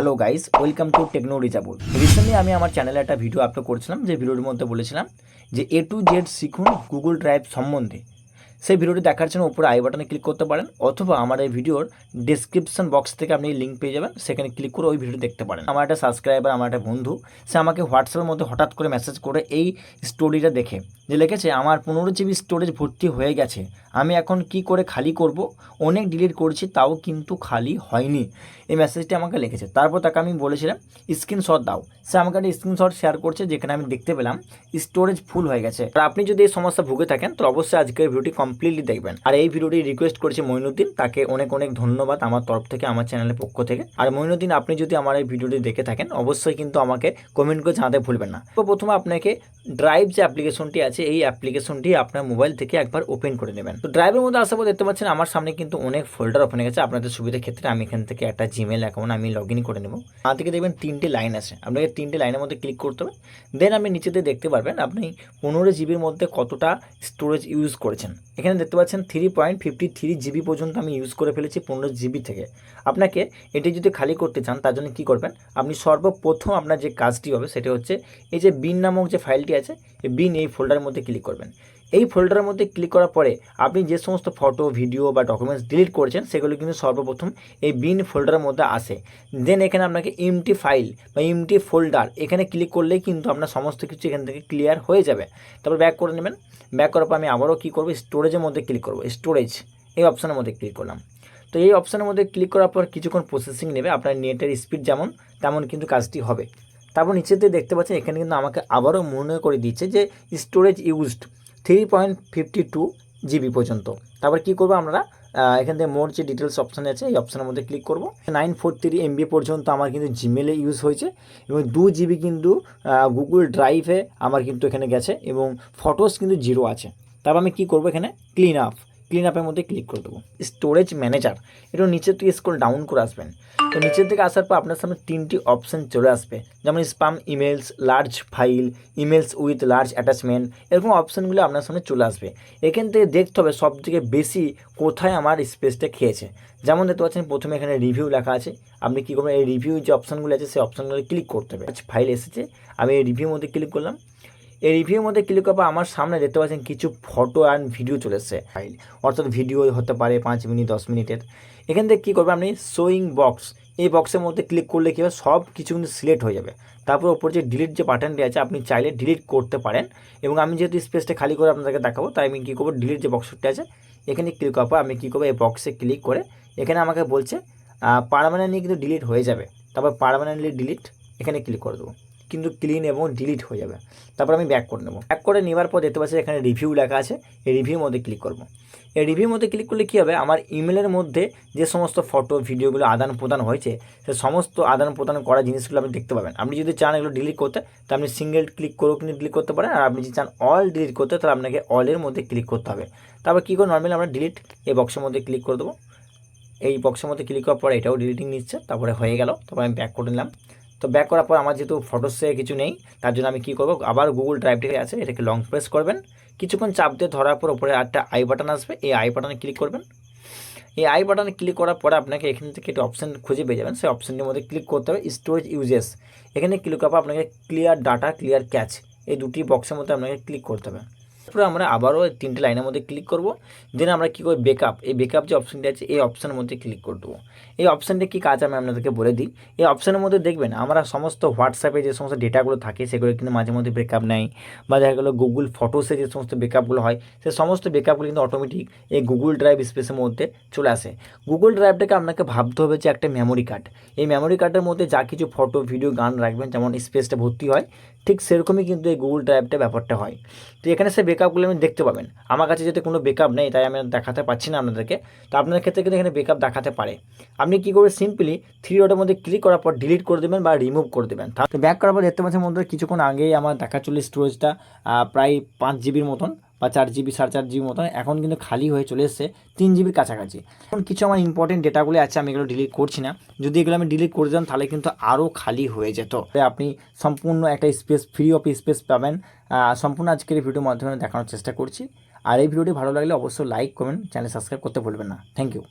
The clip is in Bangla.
Hello guys, welcome to Techno Reachable. Recently আমি আমার চ্যানেলে একটা ভিডিও আপলোড করেছিলাম, যে ভিডিওর মধ্যে বলেছিলাম যে এ টু জেড শিখুন গুগল ড্রাইভ সম্বন্ধে। সেই ভিডিওটি দেখার জন্য উপরে আই বাটনে ক্লিক করতে পারেন অথবা আমার এই ভিডিওর ডিসক্রিপশন বক্স থেকে আপনি লিঙ্ক পেয়ে যাবেন, সেখানে ক্লিক করে ওই ভিডিও দেখতে পারেন। আমার একটা সাবস্ক্রাইবার আমার একটা বন্ধু, সে আমাকে হোয়াটসঅ্যাপের মধ্যে হঠাৎ করে মেসেজ করে এই স্টোরিটা দেখে, যে লিখেছে, আমার পনেরো জিবি স্টোরেজ ভর্তি হয়ে গেছে, আমি এখন কি করে খালি করব? অনেক ডিলিট করেছি, তাও কিন্তু খালি হয়নি। এই মেসেজটি আমাকে লিখেছে। তারপর তাকে আমি বলেছিলাম স্ক্রিনশট দাও। সে আমাকে একটা স্ক্রিনশট শেয়ার করছে, যেখানে আমি দেখতে পেলাম স্টোরেজ ফুল হয়ে গেছে। আর আপনি যদি এই সমস্যা ভুগে থাকেন তো অবশ্যই আজকের ভিডিওটি কমপ্লিটলি দেখবেন। আর এই ভিডিওটি রিকোয়েস্ট করেছে মইনুদ্দিন, তাকে অনেক অনেক ধন্যবাদ আমার তরফ থেকে, আমার চ্যানেলের পক্ষ থেকে। আর মইনুদ্দিন, আপনি যদি আমার এই ভিডিওটি দেখে থাকেন, অবশ্যই কিন্তু আমাকে কমেন্ট করে জানাতে ভুলবেন না। তো প্রথমে আপনাকে ড্রাইভ যে অ্যাপ্লিকেশনটি আছে, এই অ্যাপ্লিকেশনটি আপনার মোবাইল থেকে একবার ওপেন করে নেবেন। তো ড্রাইভের মধ্যে আসার পর দেখতে পাচ্ছেন, আমার সামনে কিন্তু অনেক ফোল্ডার ওপেন গেছে। আপনাদের সুবিধার ক্ষেত্রে আমি এখান থেকে একটা জিমেল অ্যাকাউন্ট আমি লগ ইন করে নেব। আমার থেকে দেখবেন, তিনটে লাইন আছে। আপনাকে তিনটে লাইনের মধ্যে ক্লিক করতে হবে। দেন আপনি নিচেতে দেখতে পারবেন, আপনি পনেরো জিবির মধ্যে কতটা স্টোরেজ ইউজ করেছেন। এখানে দেখতে পাচ্ছেন three point fifty three GB পর্যন্ত আমি ইউজ করে ফেলেছি পনেরো জিবি থেকে। আপনাকে এটি যদি খালি করতে চান, তার জন্য কী করবেন? আপনি সর্বপ্রথম আপনার যে কাজটি হবে, সেটা হচ্ছে এই যে বিন নামক যে ফাইলটি আছে, এই বিন এই ফোল্ডারের মধ্যে ক্লিক করবেন। এই ফোল্ডারের মধ্যে ক্লিক করার পরে আপনি যে সমস্ত ফটো ভিডিও বা ডকুমেন্টস ডিলিট করেছেন, সেগুলো কিন্তু সর্বপ্রথম এই বিন ফোল্ডারের মধ্যে আসে। দেন এখানে আপনাকে ইমটি ফাইল বা ইমটি ফোল্ডার এখানে ক্লিক করলেই কিন্তু আপনার সমস্ত কিছু এখান থেকে ক্লিয়ার হয়ে যাবে। তারপর ব্যাক করে নেবেন। ব্যাক করার পর আমি আবারও কী করব? স্টোরেজের মধ্যে ক্লিক করব। স্টোরেজ এই অপশানের মধ্যে ক্লিক করলাম। তো এই অপশানের মধ্যে ক্লিক করার পর কিছুক্ষণ প্রসেসিং নেবে। আপনার নেটের স্পিড যেমন, তেমন কিন্তু কাজটি হবে। তারপর নিচেতে দেখতে পাচ্ছেন, এখানে কিন্তু আমাকে আবারও মনে করে দিচ্ছে যে storage used three point fifty two GB পর্যন্ত। তারপর কী করব আমরা? এখান থেকে মোর যে ডিটেলস অপশান আছে, এই অপশানের মধ্যে ক্লিক করব। নাইন ফোর থ্রি এমবি পর্যন্ত আমার কিন্তু জিমেলে ইউজ হয়েছে এবং দু জিবি কিন্তু গুগল ড্রাইভে আমার কিন্তু এখানে গেছে এবং ফটোস কিন্তু জিরো আছে। তারপর আমি কী করব এখানে? ক্লিন আপ ক্লিন আপের মধ্যে ক্লিক করে দেবো। স্টোরেজ ম্যানেজার এটা নিচের থেকে স্ক্রল ডাউন করে আসবেন। তো নিচের থেকে আসার পর আপনার সামনে তিনটি অপশান চলে আসবে। যেমন spam emails large file emails with large attachment এরকম অপশানগুলো আপনার সামনে চলে আসবে। এখান থেকে দেখতে হবে সব থেকে বেশি কোথায় আমার স্পেসটা খেয়েছে। যেমন দেখতে পাচ্ছেন, প্রথমে এখানে রিভিউ লেখা আছে। আপনি কী করবেন, এই রিভিউ যে অপশানগুলো আছে, সেই অপশানগুলো ক্লিক করতে হবে। ফাইল এসেছে, আমি এই রিভিউর মধ্যে ক্লিক করলাম। এই রিভিউর মধ্যে ক্লিক করার আমার সামনে দেখতে পাচ্ছেন কিছু ফটো অ্যান্ড ভিডিও চলে এসছে অর্থাৎ ভিডিও হতে পারে পাঁচ মিনিট, দশ মিনিটের। এখান থেকে কী করবেন আপনি? শোয়িং বক্স এই বক্সের মধ্যে ক্লিক করলে কী হবে? সব কিছু কিন্তু সিলেক্ট হয়ে যাবে। তারপর ওপর যে ডিলিট যে বাটনটি আছে, আপনি চাইলে ডিলিট করতে পারেন। এবং আমি যেহেতু স্পেসটা খালি করে আপনাদেরকে দেখাবো, তাই আমি কী করব? ডিলিট যে বক্সটি আছে, এখানে ক্লিক করার পর আমি কী করব? এই বক্সে ক্লিক করে এখানে আমাকে বলছে পারমানেন্টলি কিন্তু ডিলিট হয়ে যাবে। তারপর পারমানেন্টলি ডিলিট এখানে ক্লিক করে দেবো। কিন্তু ক্লিন এবং ডিলিট হয়ে যাবে। তারপর আমি ব্যাক করে নেব। ব্যাক করে নেওয়ার পর দেখতে পাচ্ছি এখানে রিভিউ লেখা আছে। এই রিভিউর মধ্যে ক্লিক করব। এই রিভিউর মধ্যে ক্লিক করলে কী হবে? আমার ইমেলের মধ্যে যে সমস্ত ফটো ভিডিওগুলো আদান প্রদান হয়েছে, সে সমস্ত আদান প্রদান করা জিনিসগুলো আপনি দেখতে পাবেন। আপনি যদি চান এগুলো ডিলিট করতে, তো আপনি সিঙ্গেল ক্লিক করেও কিন্তু ডিলিট করতে পারেন। আর আপনি যদি চান অল ডিলিট করতে, তাহলে আপনাকে অলের মধ্যে ক্লিক করতে হবে। তারপর কী করে নর্মালি আমরা ডিলিট এই বক্সের মধ্যে ক্লিক করে দেবো। এই বক্সের মধ্যে ক্লিক করার পর এটাও ডিলিটিং নিচ্ছে। তারপরে হয়ে গেল। তারপর আমি ব্যাক করে নিলাম। তো ব্যাক করার পর আমার যেহেতু ফটোসে কিছু নেই, তার জন্য আমি কী করব? আবার গুগল ড্রাইভটিকে আছে, এটাকে লং প্রেস করবেন। কিছুক্ষণ চাপ দিয়ে ধরার পর উপরে একটা আই বাটন আসবে, এই আই বাটনে ক্লিক করবেন। এই আই বাটনে ক্লিক করার পরে আপনাকে এখান থেকে একটা অপশান খুঁজে পেয়ে যাবেন। সেই অপশানটির মধ্যে ক্লিক করতে হবে স্টোরেজ ইউজেস এখানে ক্লিক করার পর আপনাকে ক্লিয়ার ডাটা ক্লিয়ার ক্যাচ এই দুটি বক্সের মধ্যে আপনাকে ক্লিক করতে হবে। তারপরে আমরা আবারও তিনটে লাইনের মধ্যে ক্লিক করব। দেন আমরা কী করব? বেকআপ এই বেকআপ যে অপশানটি আছে, এই অপশানের মধ্যে ক্লিক করে দেবো। এই অপশানটি কী কাজ আমি আপনাদেরকে বলে দিই। এই অপশানের মধ্যে দেখবেন, আমরা সমস্ত হোয়াটসঅ্যাপে যে সমস্ত ডেটাগুলো থাকে, সেগুলো কিন্তু মাঝে মধ্যে ব্রেকআপ নেয়। বা দেখা গেলো গুগল ফটোসে যে সমস্ত বেকআপগুলো হয়, সে সমস্ত বেকআপগুলো কিন্তু অটোমেটিক এই গুগল ড্রাইভ স্পেসের মধ্যে চলে আসে। গুগল ড্রাইভটাকে আপনাকে ভাবতে হবে যে একটা মেমোরি কার্ড এই মেমোরি কার্ডের মধ্যে যা কিছু ফটো ভিডিও গান রাখবেন, যেমন স্পেসটা ভর্তি হয়, ঠিক সেরকমই কিন্তু এই গুগল ড্রাইভটা ব্যাপারটা হয়। তো এখানে সে বেকআপগুলো আমি দেখতে পাবেন। আমার কাছে যাতে কোনো বেকআপ নেই, তাই আমি দেখাতে পারছি না আপনাদেরকে। তো আপনাদের ক্ষেত্রে কিন্তু এখানে বেকআপ দেখাতে পারে। আপনি কী করবেন সিম্পলি থ্রি ডটের মধ্যে ক্লিক করার পর ডিলিট করে দেবেন বা রিমুভ করে দেবেন? তো ব্যাক করার পর দেখতে পাচ্ছেন মধ্যে কিছুক্ষণ আগেই আমার দেখা চলে স্টোরেজটা প্রায় পাঁচ জিবির মতন। বা চার জিবি, সাড়ে চার জিবি মতন এখন কিন্তু খালি হয়ে চলে এসছে তিন জিবির কাছাকাছি। এখন কিছু আমার ইম্পর্টেন্ট ডেটাগুলো আছে, আমি এগুলো ডিলিট করছি না। যদি এগুলো আমি ডিলিট করে দিতাম, তাহলে কিন্তু আরও খালি হয়ে যেত। আপনি সম্পূর্ণ একটা স্পেস ফ্রি অফ স্পেস পাবেন। সম্পূর্ণ আজকের এই ভিডিওর মাধ্যমে দেখানোর চেষ্টা করছি। আর এই ভিডিওটি ভালো লাগলে অবশ্যই লাইক কমেন্ট চ্যানেল সাবস্ক্রাইব করতে ভুলবেন না। Thank you